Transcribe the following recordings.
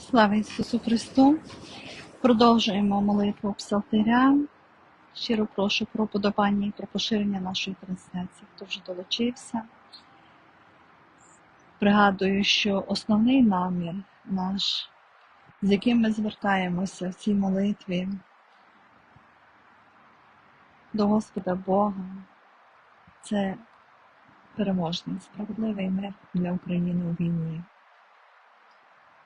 Слава Ісусу Христу! Продовжуємо молитву Псалтиря. Щиро прошу про подобання і про поширення нашої трансляції, хто вже долучився. Пригадую, що основний намір наш, з яким ми звертаємося в цій молитві до Господа Бога, це переможний, справедливий мир для України у війні.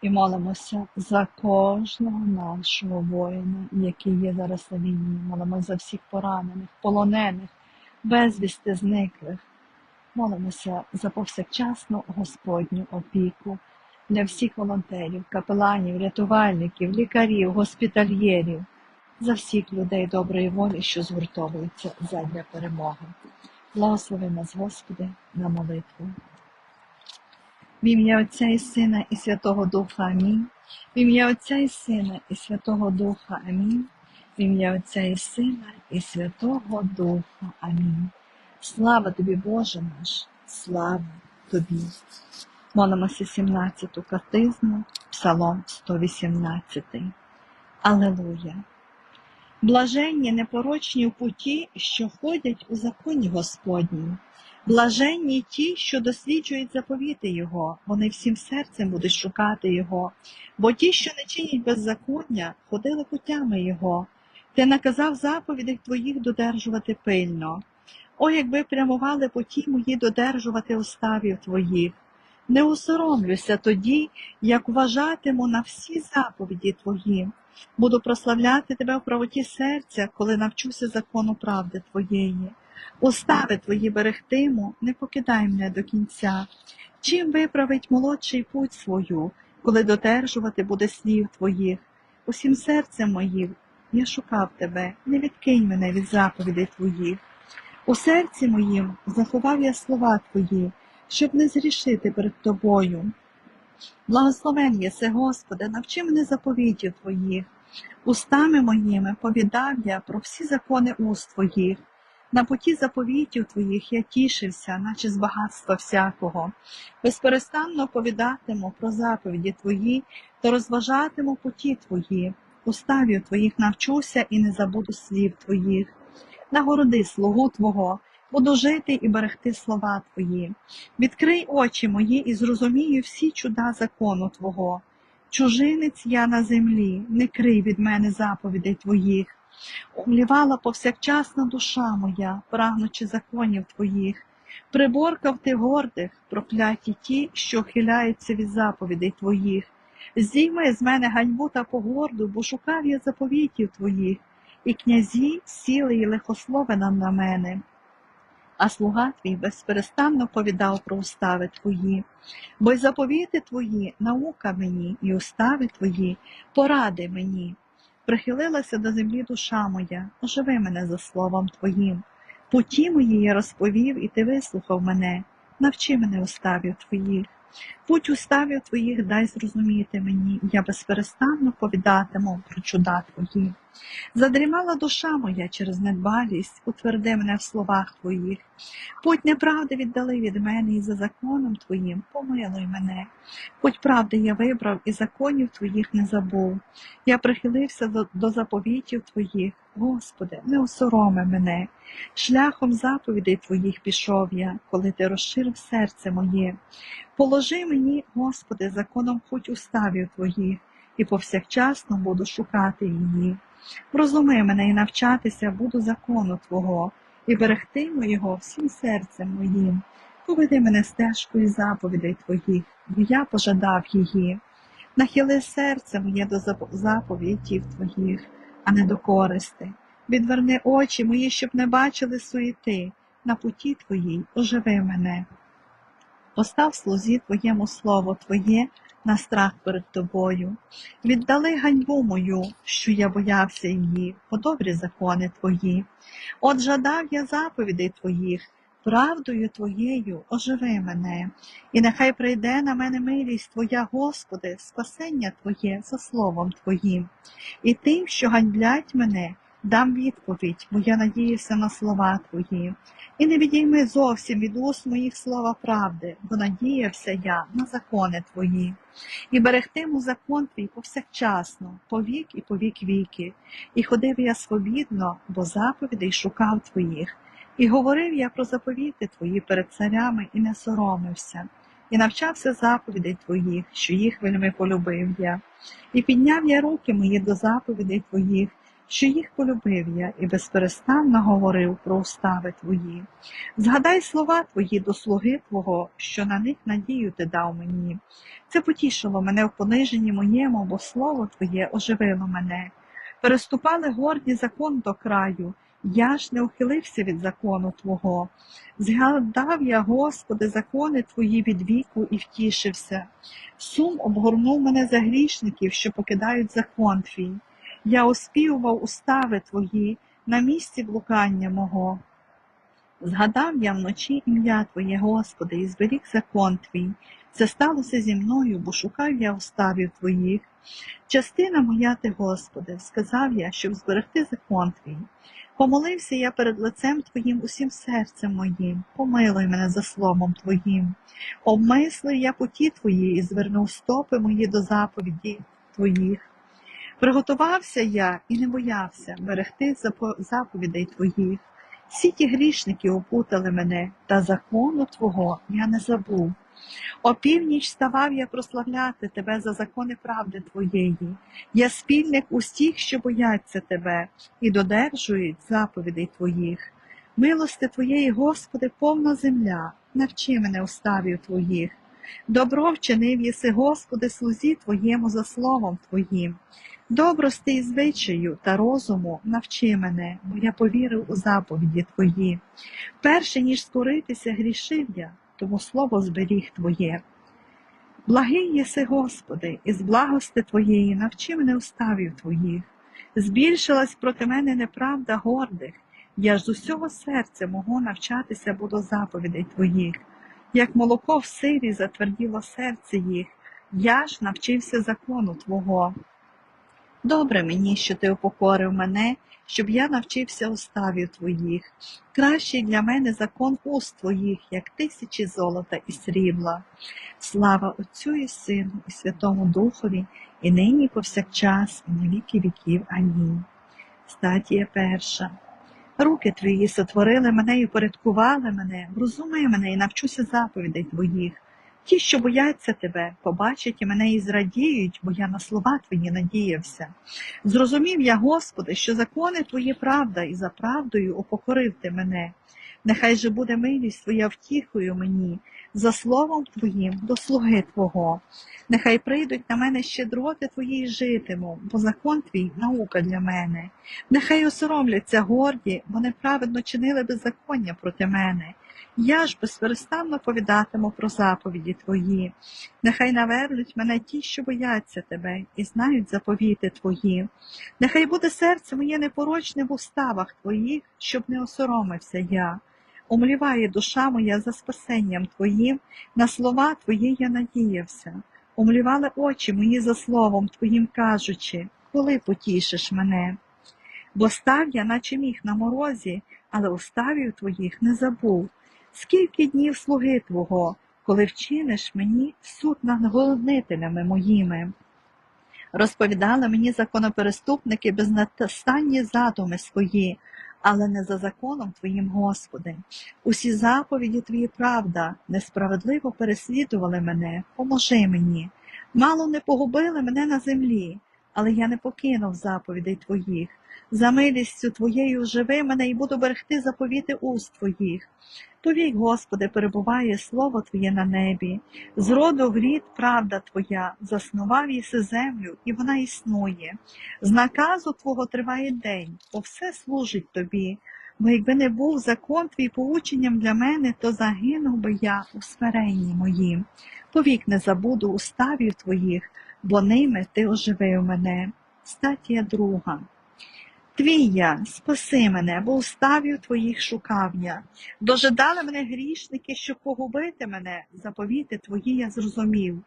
І молимося за кожного нашого воїна, який є зараз на війні. Молимося за всіх поранених, полонених, безвісти зниклих. Молимося за повсякчасну Господню опіку для всіх волонтерів, капеланів, рятувальників, лікарів, госпітальєрів, за всіх людей доброї волі, що згуртовуються задля перемоги. Благослови нас, Господи, на молитву. В ім'я Отця і Сина і Святого Духа Амінь. В ім'я Отця і Сина і Святого Духа Амінь. В ім'я Отця і Сина і Святого Духа Амінь. Слава тобі, Боже наш, слава тобі. Молимося 17-ту картизму, Псалом 118. Алелуя. Блаженні непорочні в путі, що ходять у законі Господнім. Блаженні ті, що досліджують заповіти Його, вони всім серцем будуть шукати Його, бо ті, що не чинять беззаконня, ходили путями Його. Ти наказав заповідей твоїх додержувати пильно. О, якби прямували путі мої додержувати уставів твоїх. Не усоромлюся тоді, як вважатиму на всі заповіді твої. Буду прославляти тебе в правоті серця, коли навчуся закону правди твоєї. Устави твої берегтиму, не покидай мене до кінця. Чим виправить молодший путь свою, коли додержувати буде слів твоїх? Усім серцем моїм я шукав тебе, не відкинь мене від заповідей твоїх. У серці моїм заховав я слова твої, щоб не зрішити перед тобою. Благословен єси, Господи, навчи мене заповітів твоїх. Устами моїми повідав я про всі закони уст твоїх. На путі заповітів твоїх я тішився, наче з багатства всякого. Безперестанно повідатиму про заповіді твої та розважатиму путі твої. Уставів твоїх навчуся і не забуду слів твоїх. Нагороди слугу Твого, буду жити і берегти слова Твої. Відкрий очі мої і зрозумію всі чуда закону Твого. Чужинець я на землі, не крий від мене заповідей Твоїх. Умлівала повсякчасна душа моя, прагнучи законів Твоїх. Приборкав ти гордих, прокляті ті, що ухиляються від заповідей Твоїх. Здійми з мене ганьбу та погорду, бо шукав я заповітів Твоїх, і князі сіли і лихословина на мене. А слуга твій безперестанно повідав про устави твої, бо й заповіти твої наука мені, і устави твої поради мені. Прихилилася до землі душа моя, оживи мене за словом твоїм. Путі мої я розповів, і ти вислухав мене, навчи мене уставів твоїх. Путь уставів твоїх дай зрозуміти мені, я безперестанно повідатиму про чуда твої. Задрімала душа моя через недбалість, утверди мене в словах твоїх. Путь неправди віддали від мене, і за законом твоїм помилуй мене. Путь правди я вибрав, і законів твоїх не забув. Я прихилився до, заповітів твоїх. Господи, не осороми мене. Шляхом заповідей твоїх пішов я, коли ти розширив серце моє. Положи мені, Господи, законом путь уставів твоїх, і повсякчасно буду шукати її. Розуми мене і навчатися буду закону Твого, і берегтиму його всім серцем моїм. Поведи мене стежкою заповідей Твоїх, бо я пожадав її. Нахили серце моє до зап- заповідів Твоїх, а не до користи. Відверни очі мої, щоб не бачили суєти. На путі Твоїй оживи мене. Постав слузі Твоєму слово Твоє на страх перед Тобою. Віддали ганьбу мою, що я боявся її, по добрі закони Твої. От жадав я заповідей Твоїх, правдою Твоєю оживи мене, і нехай прийде на мене милість Твоя, Господи, спасення Твоє за словом Твоїм, і тим, що ганьблять мене, дам відповідь, бо я надіюся на слова твої. І не відійми зовсім від уст моїх слова правди, бо надіявся я на закони твої. І берегтиму закон твій повсякчасно, повік і повік віки. І ходив я свобідно, бо заповідей шукав твоїх. І говорив я про заповіти твої перед царями і не соромився, і навчався заповідей твоїх, що їх вельми полюбив я. І підняв я руки мої до заповідей твоїх, що їх полюбив я, і безперестанно говорив про устави твої. Згадай слова твої до слуги Твого, що на них надію ти дав мені. Це потішило мене в пониженні моєму, бо слово Твоє оживило мене. Переступали горді закон до краю, я ж не ухилився від закону Твого. Згадав я, Господи, закони Твої від віку і втішився. Сум обгорнув мене за грішників, що покидають закон Твій. Я оспівував устави Твої на місці блукання мого. Згадав я вночі ім'я Твоє, Господи, і зберіг закон Твій. Це сталося зі мною, бо шукав я уставів Твоїх. Частина моя ти, Господи, сказав я, щоб зберегти закон Твій. Помолився я перед лицем Твоїм усім серцем моїм, помилуй мене за словом Твоїм. Обмислив я путі Твої і звернув стопи мої до заповіді Твоїх. Приготувався я і не боявся берегти заповідей Твоїх. Всі ті грішники опутали мене, та закону Твого я не забув. О північ ставав я прославляти Тебе за закони правди Твоєї. Я спільник усіх, що бояться Тебе, і додержують заповідей Твоїх. Милости Твоєї, Господи, повна земля, навчи мене уставів Твоїх. Добро вчинив єси, Господи, слузі Твоєму за словом Твоїм. Добрости і звичаю та розуму навчи мене, бо я повірив у заповіді Твої. Перше, ніж скоритися, грішив я, тому слово зберіг Твоє. Благий єси, Господи, і з благости Твоєї навчи мене уставів Твоїх. Збільшилась проти мене неправда гордих, я ж з усього серця мого навчатися буду заповідей Твоїх. Як молоко в сирі затверділо серце їх, я ж навчився закону Твого. Добре мені, що ти упокорив мене, щоб я навчився уставів твоїх. Кращий для мене закон уст твоїх, як тисячі золота і срібла. Слава Отцю і Сину, і Святому Духові, і нині, і повсякчас, і на віки віків. Амінь. Статія перша. Руки твої сотворили мене і упорядкували мене, врозумий мене і навчуся заповідей твоїх. Ті, що бояться тебе, побачать і мене і зрадіють, бо я на слова твої надіявся. Зрозумів я, Господи, що закони твої правда, і за правдою упокорив ти мене. Нехай же буде милість твоя втіхою мені, за словом твоїм до слуги Твого. Нехай прийдуть на мене щедроти твої і житиму, бо закон твій наука для мене. Нехай осоромляться горді, бо неправедно чинили беззаконня проти мене. Я ж безперестанно повідатиму про заповіді твої. Нехай навернуть мене ті, що бояться тебе, і знають заповіти твої. Нехай буде серце моє непорочне в уставах твоїх, щоб не осоромився я. Умліває душа моя за спасенням твоїм, на слова твої я надіявся. Умлівали очі мої за словом твоїм, кажучи, коли потішиш мене. Бо став я, наче міг на морозі, але уставів твоїх не забув. Скільки днів слуги Твого, коли вчиниш мені суд над голоднителями моїми? Розповідали мені законопереступники безнастанні задуми свої, але не за законом Твоїм, Господи. Усі заповіді Твої правда, несправедливо переслідували мене, поможи мені. Мало не погубили мене на землі, але я не покинув заповідей Твоїх. За милістю Твоєю живи мене і буду берегти заповіти уст Твоїх. Повік, Господи, перебуває слово Твоє на небі. З роду в рід правда Твоя, заснував єси землю, і вона існує. З наказу Твого триває день, бо все служить Тобі. Бо якби не був закон Твій поученням для мене, то загинув би я у смиренні моїм. Повік не забуду уставів Твоїх, бо ними Ти оживив мене. Статія друга. Твій я, спаси мене, бо уставів твоїх шукав я. Дожидали мене грішники, щоб погубити мене, заповіти твої я зрозумів.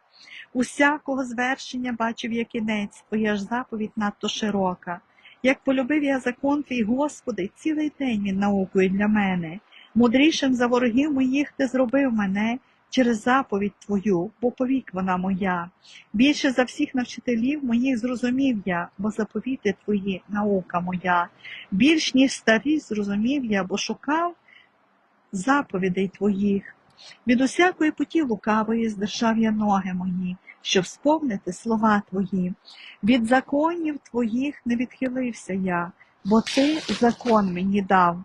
Усякого звершення бачив я кінець, твоя ж заповідь надто широка. Як полюбив я закон твій, Господи, цілий день він наукою для мене. Мудрішим за ворогів моїх ти зробив мене через заповідь Твою, бо повік вона моя. Більше за всіх навчителів моїх зрозумів я, бо заповіти Твої наука моя. Більш ніж старі зрозумів я, бо шукав заповідей Твоїх. Від усякої путі лукавої здержав я ноги мої, щоб сповнити слова Твої. Від законів Твоїх не відхилився я, бо Ти закон мені дав.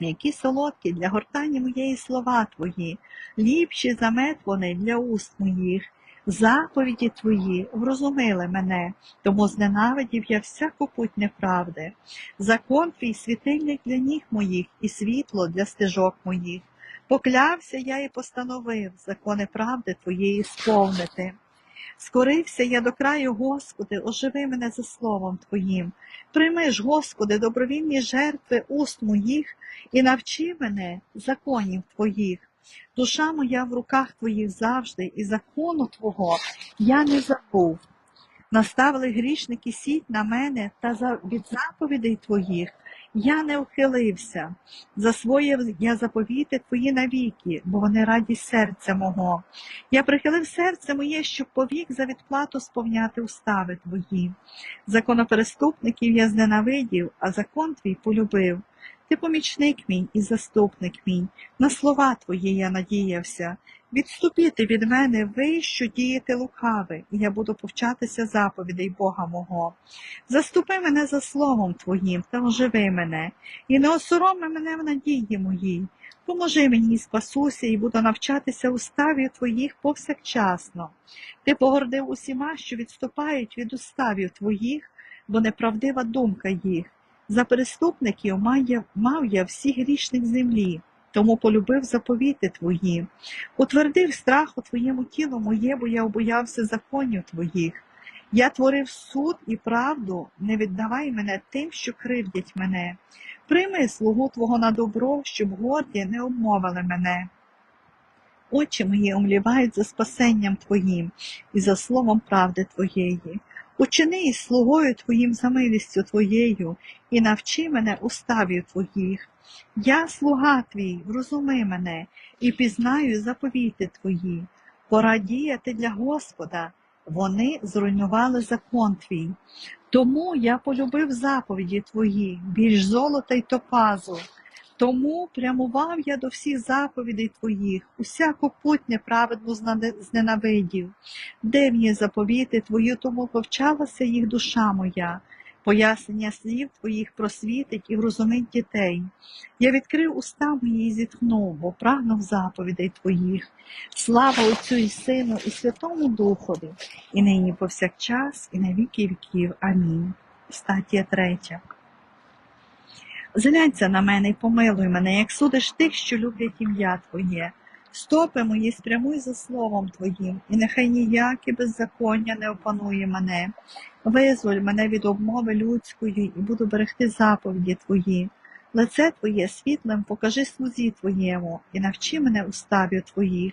Які солодкі для гортані моєї слова Твої, ліпші за мед вони для уст моїх. Заповіді Твої врозумили мене, тому зненавидів я всяку путь неправди. Закон Твій світильник для ніг моїх і світло для стежок моїх. Поклявся я і постановив закони правди Твоєї сповнити. Скорився я до краю, Господи, оживи мене за словом Твоїм. Прийми ж, Господи, добровільні жертви уст моїх і навчи мене законів Твоїх. Душа моя в руках Твоїх завжди, і закону Твого я не забув. Наставили грішники сіть на мене, та від заповідей Твоїх я не ухилився. Засвоїв я заповіти Твої навіки, бо вони радість серця мого. Я прихилив серце моє, щоб повік за відплату сповняти устави Твої. Законопереступників я зненавидів, а закон Твій полюбив. Ти помічник мій і заступник мій, на слова Твої я надіявся. Відступіти від мене ви, що дієте лукаве, і я буду повчатися заповідей Бога мого. Заступи мене за словом Твоїм та оживи мене, і не осороми мене в надії моїй. Поможи мені, і спасуся, і буду навчатися уставів Твоїх повсякчасно. Ти погордив усіма, що відступають від уставів Твоїх, бо неправдива думка їх. За переступників мав я всіх грішних землі, тому полюбив заповіти Твої. Утвердив страх у Твоєму тілу моє, бо я обоявся законів Твоїх. Я творив суд і правду, не віддавай мене тим, що кривдять мене. Прийми слугу Твого на добро, щоб горді не обмовили мене. Очі мої омлівають за спасенням Твоїм і за словом правди Твоєї. Учини слугою Твоїм за милістю Твоєю, і навчи мене уставів Твоїх. Я, слуга Твій, врозуми мене, і пізнаю заповіти Твої. Пора діяти для Господа, вони зруйнували закон Твій. Тому я полюбив заповіді Твої, більш золота й топазу. Тому прямував я до всіх заповідей Твоїх, усяку путь неправедну зненавидів. Дивні заповіти Твої, тому повчалася їх душа моя. Пояснення слів Твоїх просвітить і врозумить дітей. Я відкрив уста мої і зітхнув, бо прагнув заповідей Твоїх. Слава Отцю і Сину, і Святому Духові, і нині повсякчас, і на віки віків. Амінь. Стаття третя. Зглянься на мене і помилуй мене, як судиш тих, що люблять ім'я Твоє. Стопи мої спрямуй за словом Твоїм, і нехай ніяке беззаконня не опанує мене. Визволь мене від обмови людської і буду берегти заповіді Твої. Лице Твоє світлим покажи слузі Твоєму, і навчи мене уставів Твоїх.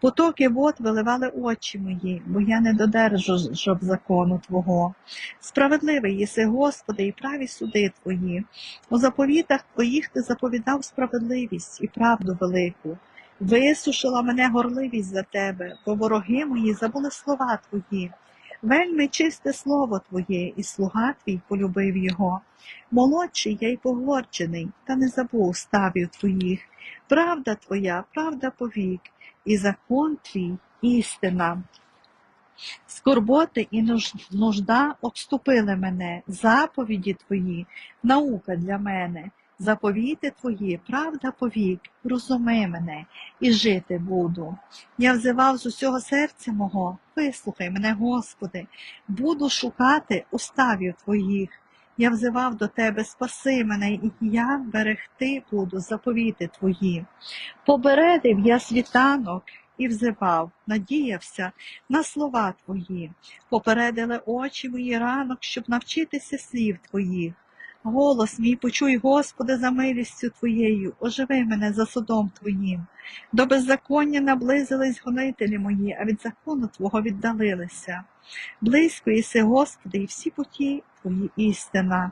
Потоки вод виливали очі мої, бо я не додержу жоб закону Твого. Справедливий єси, Господи, і праві суди Твої. У заповітах Твоїх Ти заповідав справедливість і правду велику. Висушила мене горливість за Тебе, бо вороги мої забули слова Твої. Вельми чисте слово Твоє, і слуга Твій полюбив його. Молодший я й погорчений, та не забув ставів Твоїх. Правда Твоя, правда повік, і закон Твій істина. Скорботи і нужда обступили мене, заповіді Твої, наука для мене, заповіти Твої, правда повік, розуми мене, і жити буду. Я взивав з усього серця мого, вислухай мене, Господи, буду шукати уставів Твоїх. Я взивав до Тебе, спаси мене, і я берегти буду заповіти Твої. Побередив я світанок і взивав, надіявся на слова Твої. Попередили очі мої ранок, щоб навчитися слів Твоїх. Голос мій почуй, Господи, за милістю Твоєю, оживи мене за судом Твоїм. До беззаконня наблизились гонителі мої, а від закону Твого віддалилися. Близько єси, Господи, і всі путі Твої істина.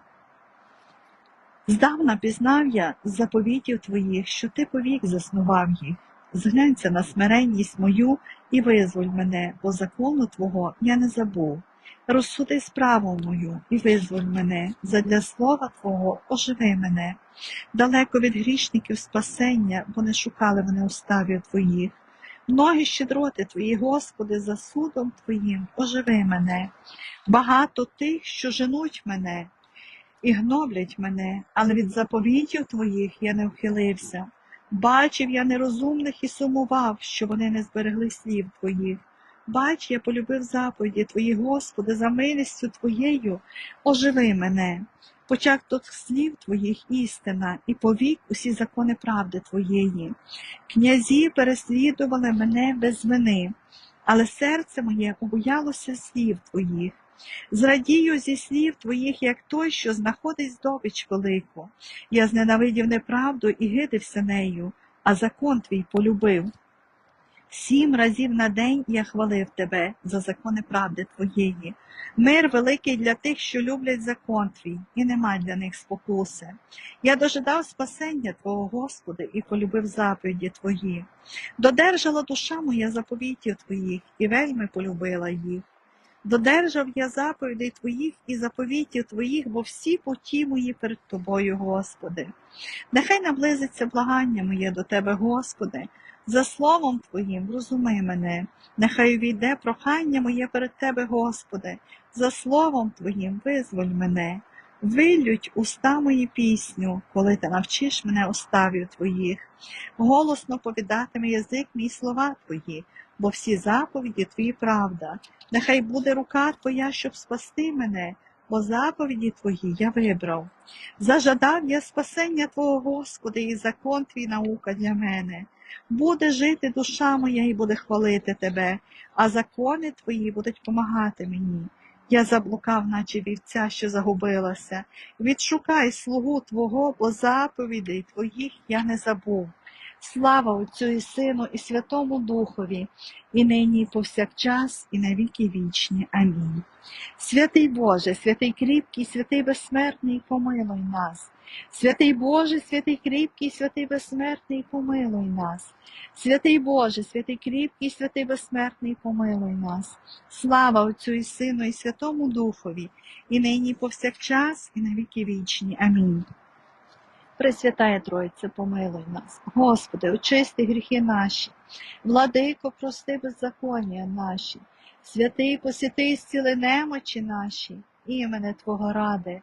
Здавна пізнав я заповітів Твоїх, що Ти повік заснував їх. Зглянься на смиренність мою і визволь мене, бо закону Твого я не забув. Розсуди справу мою і визволь мене, задля слова Твого оживи мене. Далеко від грішників спасення, бо не шукали вони уставів Твоїх. Многі щедроти Твої, Господи, за судом Твоїм оживи мене. Багато тих, що женуть мене, і гноблять мене, але від заповітів Твоїх я не вхилився. Бачив я нерозумних і сумував, що вони не зберегли слів Твоїх. Бач, я полюбив заповіді Твої, Господи, за милістю Твоєю, оживи мене. Почав тут слів Твоїх істина, і повік усі закони правди Твоєї. Князі переслідували мене без вини, але серце моє обоялося слів Твоїх. Зрадію зі слів Твоїх, як той, що знаходить здобич велику. Я зненавидів неправду і гидився нею, а закон твій полюбив. Сім разів на день я хвалив тебе за закони правди твоєї. Мир великий для тих, що люблять закон твій, і нема для них спокуси. Я дожидав спасення Твого, Господи, і полюбив заповіді Твої. Додержала душа моя заповітів Твоїх, і вельми полюбила їх. Додержав я заповідей Твоїх і заповітів Твоїх, бо всі путі мої перед Тобою, Господи. Нехай наблизиться благання моє до Тебе, Господи, за словом Твоїм розуми мене, нехай увійде прохання моє перед Тебе, Господи, за словом Твоїм визволь мене. Вилють уста мої пісню, коли ти навчиш мене уставів Твоїх. Голосно повідатиме язик мій слова Твої, бо всі заповіді Твої правда. Нехай буде рука Твоя, щоб спасти мене, бо заповіді Твої я вибрав. Зажадав я спасення Твого, Господи, і закон Твій наука для мене. Буде жити душа моя і буде хвалити Тебе, а закони Твої будуть помагати мені. Я заблукав, наче вівця, що загубилася. Відшукай слугу Твого, бо заповідей Твоїх я не забув. Слава Отцю і Сину, і Святому Духові, і нині, і повсякчас, і на віки вічні. Амінь. Святий Боже, святий кріпкий, святий безсмертний, помилуй нас. Святий Боже, святий кріпкий, святий безсмертний, помилуй нас. Святий Боже, святий кріпкий, святий безсмертний, помилуй нас. Слава Отцю і Сину, і Святому Духові, і нині, повсякчас, і на віки вічні. Амінь. Пресвятая Тройце, помилуй нас. Господи, очисти гріхи наші, владико, прости беззаконня наші, святий посіти зціли немочі наші, імене Твого ради.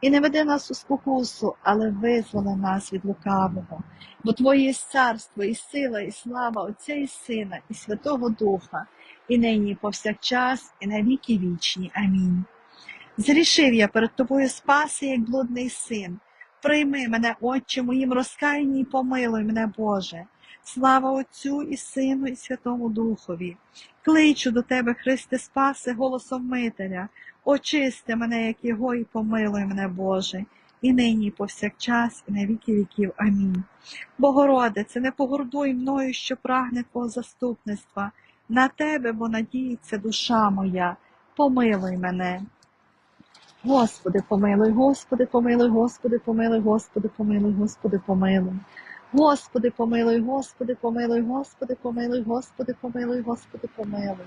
і не веди нас у спокусу, але визволи нас від лукавого, бо Твоє є царство, і сила, і слава Отця і Сина, і Святого Духа, і нині, і повсякчас, і на віки вічні. Амінь. Зрішив я перед тобою спаси, як блудний син. Прийми мене, Отче, моїм розкаянні, і помилуй мене, Боже. Слава Отцю і Сину, і Святому Духові. Кличу до Тебе, Христе, спаси, голосом Мителя. Очисти мене, як його, і помилуй мене, Боже. І нині, і повсякчас, і на віки віків. Амінь. Богородице, не погордуй мною, що прагне Твого заступництва. На Тебе, бо надіється душа моя. Помилуй мене. Господи, помилуй, Господи, помилуй, Господи, помилуй, Господи, помилуй, Господи, помилуй. Господи, помилуй, Господи, помилуй, Господи, помилуй, Господи, помилуй, Господи, помилуй.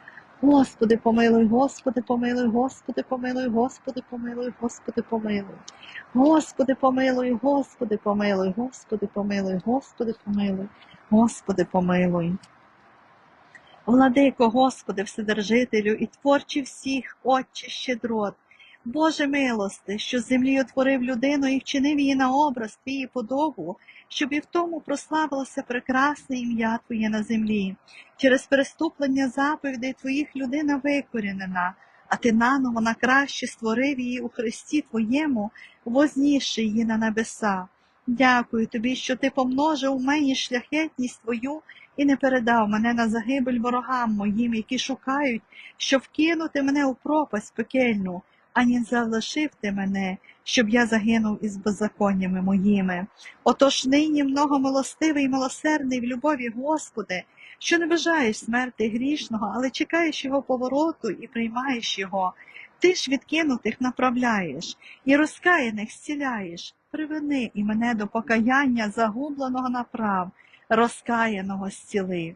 Господи, помилуй, Господи, помилуй, Господи, помилуй, Господи, помилуй, Господи, помилуй. Господи, помилуй, Господи, помилуй, Господи, помилуй, Господи, помилуй, Господи, помилуй. Владико, Господи, Вседержителю і творчі всіх, Отче щедрот, Боже милости, що з землі утворив людину і вчинив її на образ Твій подобу, щоб і в тому прославилося прекрасне ім'я Твоє на землі. Через переступлення заповідей Твоїх людина викорінена, а Ти наново на краще створив її у Христі Твоєму, вознісши її на небеса. Дякую тобі, що ти помножив у мені шляхетність Твою і не передав мене на загибель ворогам моїм, які шукають, щоб вкинути мене у пропасть пекельну, ані залишив ти мене, щоб я загинув із беззаконнями моїми. Отож нині многомилостивий і милосердний в любові, Господи, що не бажаєш смерти грішного, але чекаєш його повороту і приймаєш його. Ти ж відкинутих направляєш і розкаяних зціляєш. Привини і мене до покаяння загубленого направ, розкаяного зціли.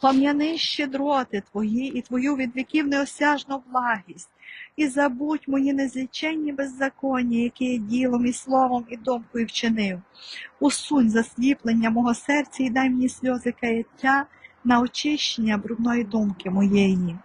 Пом'яни щедроти твої і твою від віків неосяжну благість, і забудь мої незиченні беззаконні, які я ділом і словом і думкою вчинив. Усунь засліплення мого серця і дай мені сльози каяття на очищення брудної думки моєї.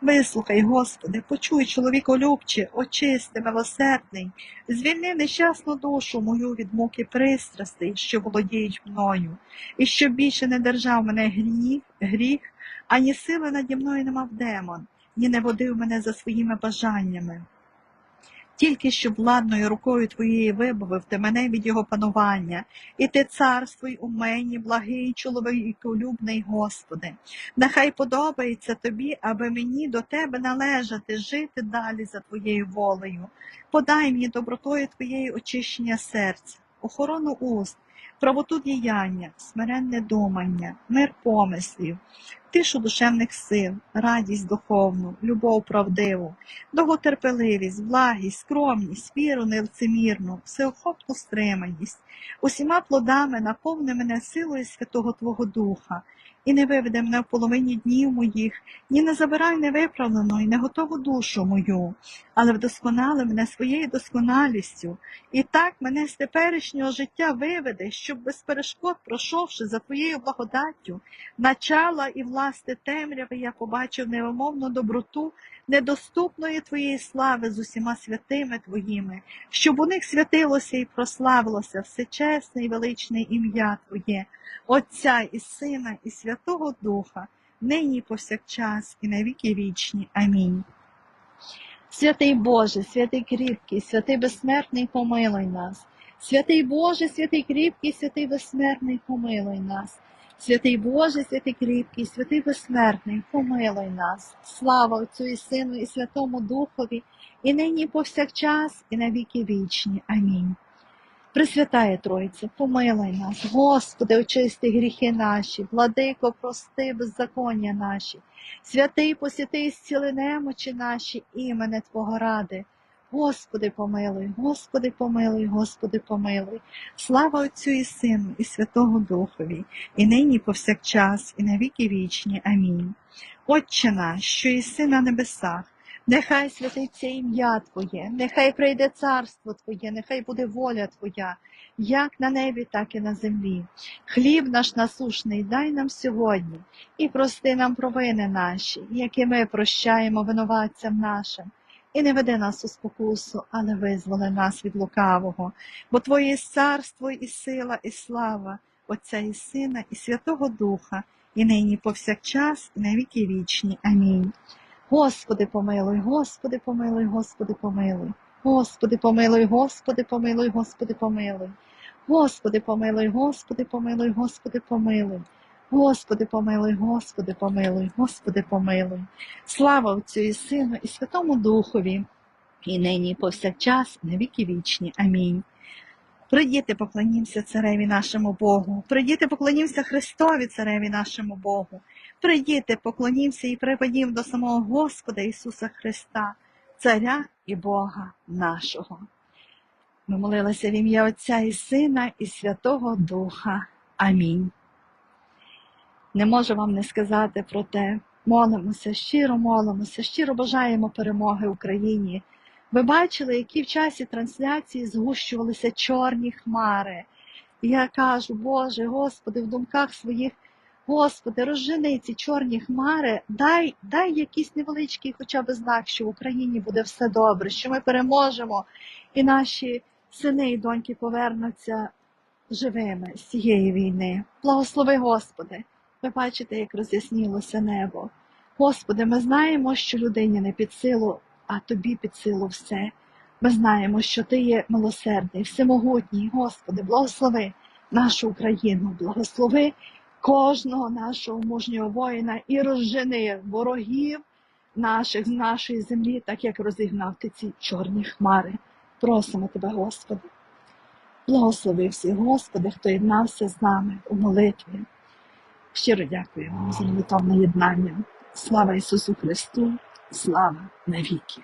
Вислухай, Господи, почуй, чоловіколюбче, очисти, милосердний, звільни нещасну душу мою від муки пристрастей, що володіють мною, і щоб більше не держав мене гріх, гріх, ані сили наді мною не мав демон, ні не водив мене за своїми бажаннями. Тільки щоб владною рукою твоєї вибавив ти мене від його панування, і ти царствуй у мені, благий чоловіколюбний Господи. Нехай подобається тобі, аби мені до тебе належати, жити далі за твоєю волею. Подай мені добротою твоєї очищення серця, охорону уст, правоту діяння, смиренне думання, мир помислів, тишу душевних сил, радість духовну, любов правдиву, довготерпеливість, благість, скромність, віру нелицемірну, всеохопну стриманість, усіма плодами наповни мене силою Святого Твого Духа, і не виведе мене в половині днів моїх, ні не забирай невиправлену і неготову душу мою, але вдосконали мене своєю досконалістю, і так мене з теперішнього життя виведе, щоб без перешкод, пройшовши за Твоєю благодаттю, начала і власти темряви, я побачив невимовну доброту недоступної Твоєї слави з усіма святими Твоїми, щоб у них святилося і прославилося всечесне і величне ім'я Твоє, Отця і Сина, і Святого Духа, нині повсякчас, і на віки вічні. Амінь. Святий Боже, святий кріпкий, святий безсмертний, помилуй нас. Святий Боже, святий кріпкий, святий безсмертний, помилуй нас. Святий Боже, святий кріпкий, святий безсмертний, помилуй нас. Слава Отцю і Сину, і Святому Духові, і нині і повсякчас, і на віки вічні. Амінь. Пресвятає Тройця, помилуй нас, Господи, очисти гріхи наші, владико, прости беззаконня наші, святий посвятий зціли немочі наші, імене Твого ради. Господи, помилуй, Господи, помилуй, Господи, помилуй. Слава Отцю і Сину, і Святого Духові, і нині і повсякчас, і на віки вічні. Амінь. Отче наш, що єси на небесах, Нехай святиться ім'я Твоє, нехай прийде царство Твоє, нехай буде воля Твоя, як на небі, так і на землі. Хліб наш насушний дай нам сьогодні і прости нам провини наші, які ми прощаємо винуватцям нашим. І не веди нас у спокусу, але визволи нас від лукавого, бо Твоє є царство і сила, і слава, Отця і Сина, і Святого Духа, і нині повсякчас, і на віки вічні. Амінь. Господи, помилуй, Господи, помилуй, Господи, помилуй. Господи, помилуй, Господи, помилуй, Господи, помилуй. Господи, помилуй, Господи, помилуй, Господи, помилуй. Господи, помилуй, Господи, помилуй, Господи, помилуй. Слава Отцю і Сину, і Святому Духові, і нині, і повсякчас, на віки вічні. Амінь. Прийдіте, поклонімося цареві нашому Богу. Прийдіте, поклонімося Христові, цареві нашому Богу. Прийдіте, поклонімося і припадім до самого Господа Ісуса Христа, Царя і Бога нашого. Ми молилися в ім'я Отця і Сина, і Святого Духа. Амінь. Не можу вам не сказати про те. Молимося, щиро молимося, щиро бажаємо перемоги Україні. Ви бачили, які в часі трансляції згущувалися чорні хмари. І я кажу, Боже, Господи, в думках своїх, Господи, розжени ці чорні хмари, дай, дай якийсь невеличкий хоча б знак, що в Україні буде все добре, що ми переможемо, і наші сини і доньки повернуться живими з цієї війни. Благослови, Господи. Ви бачите, як роз'яснілося небо. Господи, ми знаємо, що людині не під силу, а тобі під силу все. Ми знаємо, що Ти є милосердний, всемогутній, Господи, благослови нашу Україну, благослови кожного нашого мужнього воїна і розжени ворогів наших з нашої землі, так як розігнав ти ці чорні хмари. Просимо Тебе, Господи. Благослови всіх, Господи, хто єднався з нами у молитві. Щиро дякую вам за молитовне єднання. Слава Ісусу Христу, слава навіки!